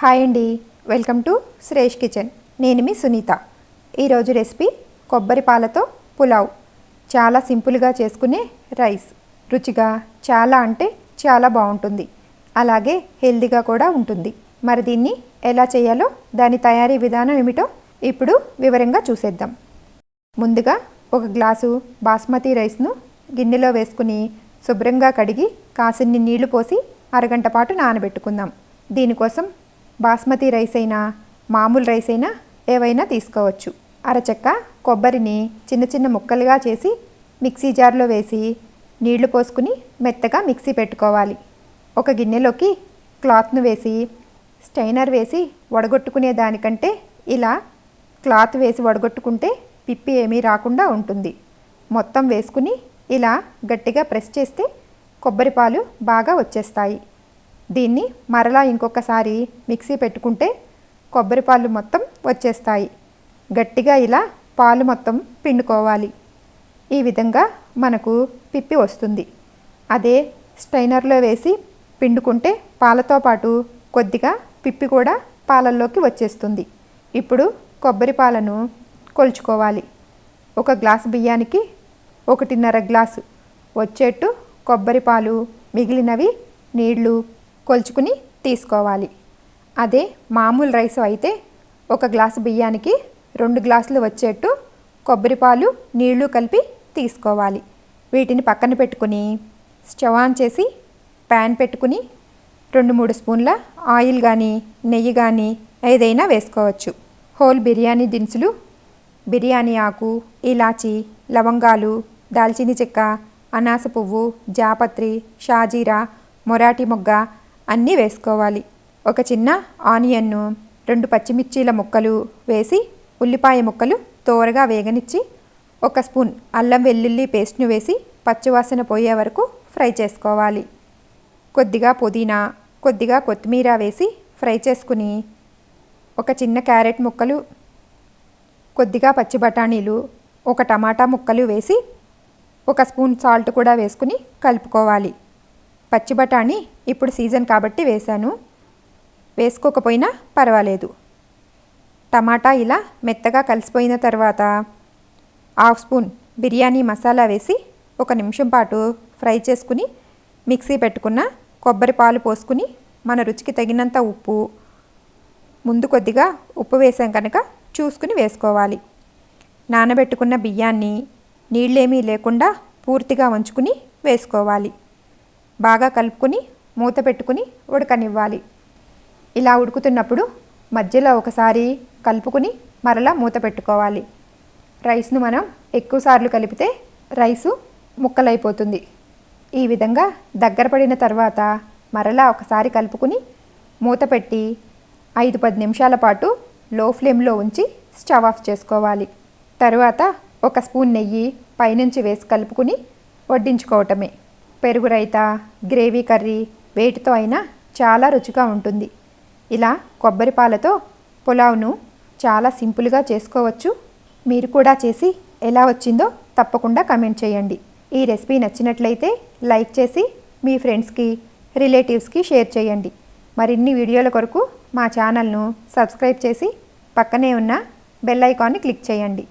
Hi అండి. Welcome to Shresh kitchen. నేను మీ సునీత. ఈరోజు రెసిపీ కొబ్బరి పాలతో పులావ్. చాలా సింపుల్గా చేసుకునే రైస్. రుచిగా చాలా అంటే చాలా బాగుంటుంది. అలాగే హెల్తీగా కూడా ఉంటుంది. మరి దీన్ని ఎలా చేయాలో దాని తయారీ విధానం ఏమిటో ఇప్పుడు వివరంగా చూసేద్దాం. ముందుగా ఒక గ్లాసు బాస్మతి రైస్ను గిన్నెలో వేసుకుని శుభ్రంగా కడిగి కాసిన్ని నీళ్ళు పోసి అరగంట పాటు నానబెట్టుకుందాం. దీనికోసం బాస్మతి రైస్ అయినా మామూలు రైస్ అయినా ఏవైనా తీసుకోవచ్చు. అరచెక్క కొబ్బరిని చిన్న చిన్న ముక్కలుగా చేసి మిక్సీ జార్లో వేసి నీళ్ళు పోసుకుని మెత్తగా మిక్సీ పెట్టుకోవాలి. ఒక గిన్నెలోకి క్లాత్ను వేసి స్టైనర్ వేసి వడగొట్టుకునే దానికంటే ఇలా క్లాత్ వేసి వడగొట్టుకుంటే పిప్పి ఏమీ రాకుండా ఉంటుంది. మొత్తం వేసుకుని ఇలా గట్టిగా ప్రెస్ చేస్తే కొబ్బరి పాలు బాగా వచ్చేస్తాయి. దీన్ని మరలా ఇంకొకసారి మిక్సీ పెట్టుకుంటే కొబ్బరి పాలు మొత్తం వచ్చేస్తాయి. గట్టిగా ఇలా పాలు మొత్తం పిండుకోవాలి. ఈ విధంగా మనకు పిప్పి వస్తుంది. అదే స్టైనర్లో వేసి పిండుకుంటే పాలతో పాటు కొద్దిగా పిప్పి కూడా పాలల్లోకి వచ్చేస్తుంది. ఇప్పుడు కొబ్బరి పాలను కొలుచుకోవాలి. ఒక గ్లాసు బియ్యానికి ఒకటిన్నర గ్లాసు. వచ్చేట్టు కొబ్బరి పాలు మిగిలినవి నీళ్ళు కొలుచుకుని తీసుకోవాలి. అదే మామూలు రైస్ అయితే ఒక గ్లాసు బియ్యానికి రెండు గ్లాసులు వచ్చేట్టు కొబ్బరిపాలు నీళ్ళు కలిపి తీసుకోవాలి. వీటిని పక్కన పెట్టుకుని స్టవ్ ఆన్ చేసి ప్యాన్ పెట్టుకుని రెండు మూడు స్పూన్ల ఆయిల్ కానీ నెయ్యి కానీ ఏదైనా వేసుకోవచ్చు. హోల్ బిర్యానీ దినుసులు బిర్యానీ ఆకు ఇలాచి లవంగాలు దాల్చిన చెక్క అనాస పువ్వు జాపత్రి షాజీరా మొరాటి మొగ్గ అన్నీ వేసుకోవాలి. ఒక చిన్న ఆనియన్ను రెండు పచ్చిమిర్చీల ముక్కలు వేసి ఉల్లిపాయ ముక్కలు తోరగా వేగనిచ్చి ఒక స్పూన్ అల్లం వెల్లుల్లి పేస్ట్ను వేసి పచ్చివాసన పోయే వరకు ఫ్రై చేసుకోవాలి. కొద్దిగా పుదీనా కొద్దిగా కొత్తిమీర వేసి ఫ్రై చేసుకుని ఒక చిన్న క్యారెట్ ముక్కలు కొద్దిగా పచ్చి బఠానీలు ఒక టమాటా ముక్కలు వేసి ఒక స్పూన్ సాల్ట్ కూడా వేసుకుని కలుపుకోవాలి. పచ్చి బఠానీ ఇప్పుడు సీజన్ కాబట్టి వేశాను. వేసుకోకపోయినా పర్వాలేదు. టమాటా ఇలా మెత్తగా కలిసిపోయిన తర్వాత హాఫ్ స్పూన్ బిర్యానీ మసాలా వేసి ఒక నిమిషం పాటు ఫ్రై చేసుకుని మిక్సీ పెట్టుకున్న కొబ్బరి పాలు పోసుకుని మన రుచికి తగినంత ఉప్పు ముందు కొద్దిగా ఉప్పు వేసాం కనుక చూసుకుని వేసుకోవాలి. నానబెట్టుకున్న బియ్యాన్ని నీళ్ళేమీ లేకుండా పూర్తిగా వంచుకుని వేసుకోవాలి. బాగా కలుపుకొని మూత పెట్టుకుని ఉడకనివ్వాలి. ఇలా ఉడుకుతున్నప్పుడు మధ్యలో ఒకసారి కలుపుకుని మరలా మూత పెట్టుకోవాలి. రైస్ను మనం ఎక్కువసార్లు కలిపితే రైసు ముక్కలైపోతుంది. ఈ విధంగా దగ్గర పడిన తర్వాత మరలా ఒకసారి కలుపుకుని మూత పెట్టి ఐదు పది నిమిషాల పాటు లో ఫ్లేమ్లో ఉంచి స్టవ్ ఆఫ్ చేసుకోవాలి. తరువాత ఒక స్పూన్ నెయ్యి పైనుంచి వేసి కలుపుకుని వడ్డించుకోవటమే. పెరుగు రైత గ్రేవీ కర్రీ వేటితో అయినా చాలా రుచిగా ఉంటుంది. ఇలా కొబ్బరి పాలతో పులావ్ను చాలా సింపుల్గా చేసుకోవచ్చు. మీరు కూడా చేసి ఎలా వచ్చిందో తప్పకుండా కమెంట్ చేయండి. ఈ రెసిపీ నచ్చినట్లయితే లైక్ చేసి మీ ఫ్రెండ్స్కి రిలేటివ్స్కి షేర్ చేయండి. మరిన్ని వీడియోల కొరకు మా ఛానల్ను సబ్స్క్రైబ్ చేసి పక్కనే ఉన్న బెల్ ఐకాన్ని క్లిక్ చేయండి.